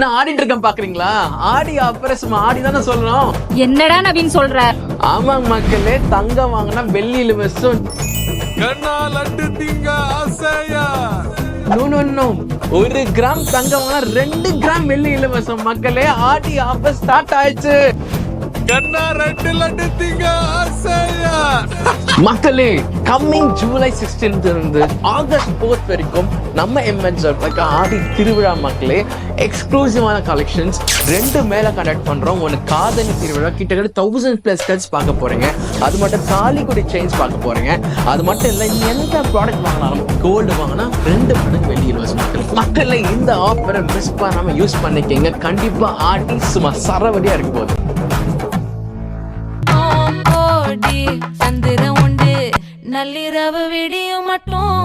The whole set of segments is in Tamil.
என்ன ஆடிட்டு இருக்கேன் பாக்குறீங்களா? ஆடி ஆஃபர் சும்மா ஆடி தானே சொல்லணும் என்னடா நவீன் சொல்ற? ஆமாங்க மக்களே தங்கம் வாங்கினா வெள்ளி இலவசம். கண்ணா லட்டு திங்க ஆசையா? No no no. ஒரு கிராம் தங்கம் வாங்கினா ரெண்டு கிராம் வெள்ளி இலவசம். மக்களே ஆடி ஆஃபர் ஸ்டார்ட் ஆயிடுச்சு. கண்ணா ரெண்டு லட்டு திங்க ஆசையா? மக்களே கம்மிங் ஜூலை 16th இருந்து ஆகஸ்ட் ஃபோர்த் வரைக்கும் நம்ம எம்என்ஸ் ஆடி திருவிழா மக்களே எக்ஸ்க்ளூசிவான கலெக்ஷன்ஸ் ரெண்டு மேலே கண்டக்ட் பண்ணுறோம் ஒன்று காதணி திருவிழா கிட்டத்தட்ட தௌசண்ட் ப்ளஸ் கட்ஸ் பார்க்க போகிறீங்க அது மட்டும் காலிக்குடி செயின்ஸ் பார்க்க போகிறீங்க அது மட்டும் இல்லை எந்த ப்ராடக்ட் வாங்கினாலும் கோல்டு வாங்கினா ரெண்டு மடங்கு வெளியே இலவசம் மக்கள். மக்களே இந்த ஆஃபரை மிஸ் பண்ணாமல் யூஸ் பண்ணிக்கிங்க. கண்டிப்பாக ஆடி சும்மா சரவடியாக இருக்கும் போது ஓடி சந்திரம் உண்டு. நள்ளிரவு விடியும் மட்டும்.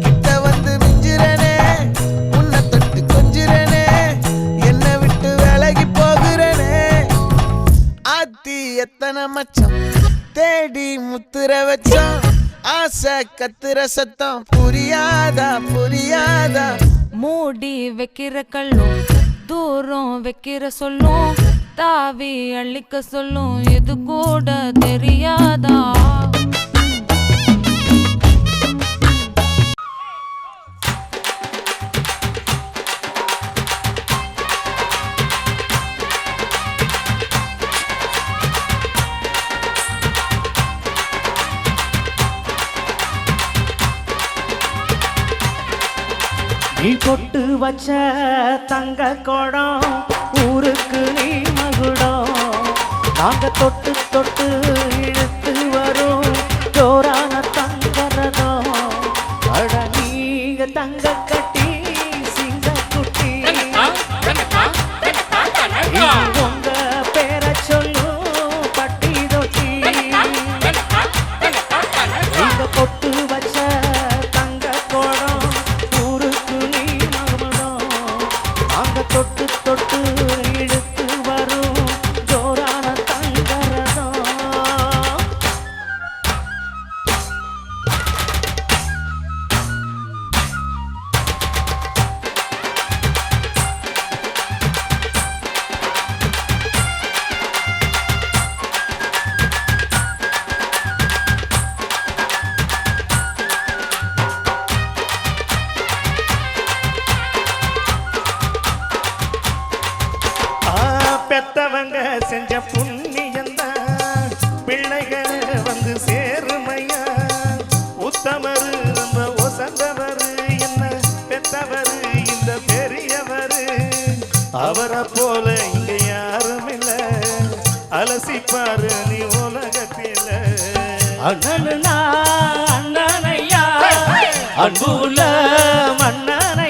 கிட்ட வந்து மிஞ்சிரனே உன்னை தொட்டு கொஞ்சிரனே என்னை விட்டு விலகி போகிறனே. ஆத்தி எத்தனை மச்சம்? தேடி முத்துற வச்சோம். ஆசை கத்துற சத்தம். புரியாதா புரியாதா? மூடி வைக்கிற கல்லும். தூரம் வைக்கிற சொல்லும் தாவி அள்ளிக்க சொல்லும் இது கூட தெரியாதா? நீ பொட்டு வச்ச தங்க குடம் ஊருக்கு நீ மகுடம். நாங்க தொட்டு தொட்டு அவரை போல இங்க யாரும் இல்ல அலசிப்பாரு நீ உலகத்தில. அண்ணனா அண்ணனையா அன்புல மன்னனையா அன்புள்ள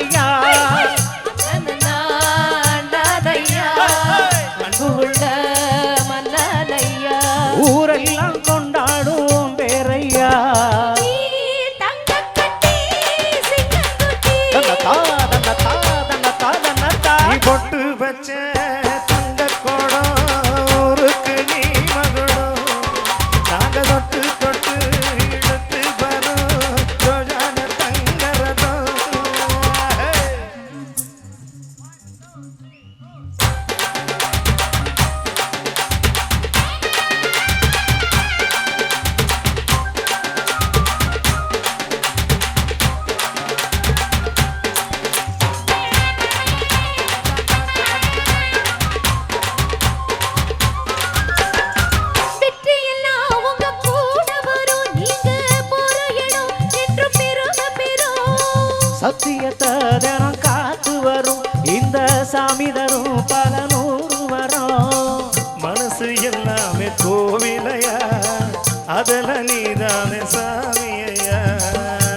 அதுல நீதானே சாமியா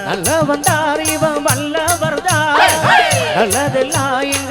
நல்ல வந்தார் இவன் வல்லவர் நல்லதெல்லாம் இங்க